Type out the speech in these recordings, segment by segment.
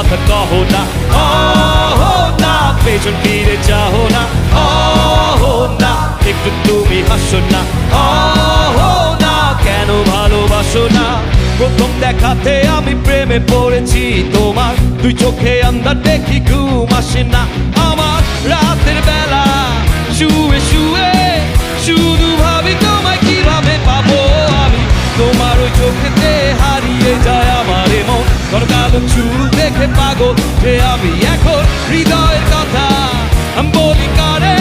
কথা কহো না। ও না, পেছন ফিরে যাও না। ও না, একটু তুমি হাসো না। ও না, কেন ভালোবাসো না। প্রথম দেখাতে আমি প্রেমে পড়েছি তোমার। তুই চোখে আন্দার দেখি ঘুম আসে না। আমার রাতের বেলা শুয়ে শুয়ে মন তোর কালো চুল দেখে পাগল, যে আমি এখন হৃদয়ের কথা। বলি কারে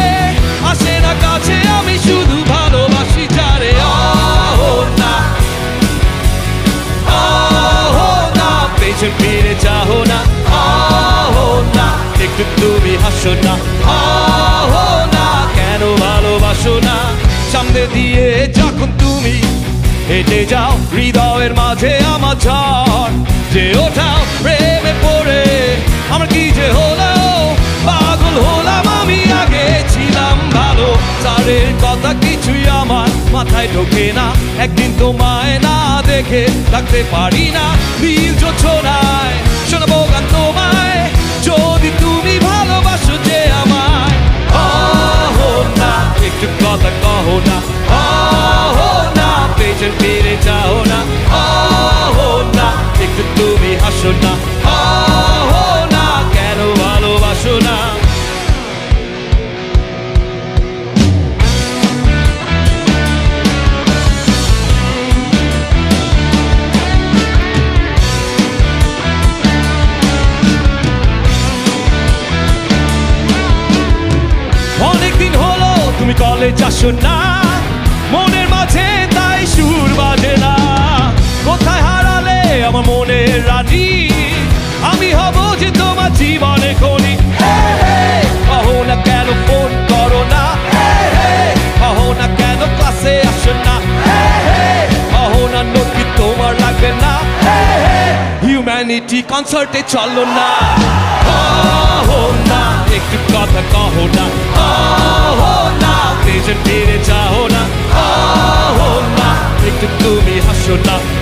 আসে না কাছে, আমি শুধু ভালোবাসি যারে। না। না। পেছন ফিরে চাহো না। না। একটু তুমি হাসো না। না। কেন ভালোবাসো না? সামনে দিয়ে যখন তুমি হেঁটে যাও, হৃদয়ের মাঝে আমার ঝড়। যে ওঠাও প্রেমে পড়ে, আমার কি যে হলো পাগল হলাম আমি, আগে ছিলাম ভালো। সারের কথা কিছুই আমার মাথায় ঢোকে না, একদিন তোমায় না দেখে থাকতে পারি না। নীল তুমি কলেজ না। মনের মাঝে তাই সুর বাজে না। কোথায় হারালে আমার মনের রানী? আমি হব যে তোমার জীবনে খনি। কহো না কেন ফোন করো না। কহো না কেন ক্লাসে আসো না। কহো না নদী তোমার লাগবে না। হিউম্যানিটি কনসার্টে চলো না। না। You're not.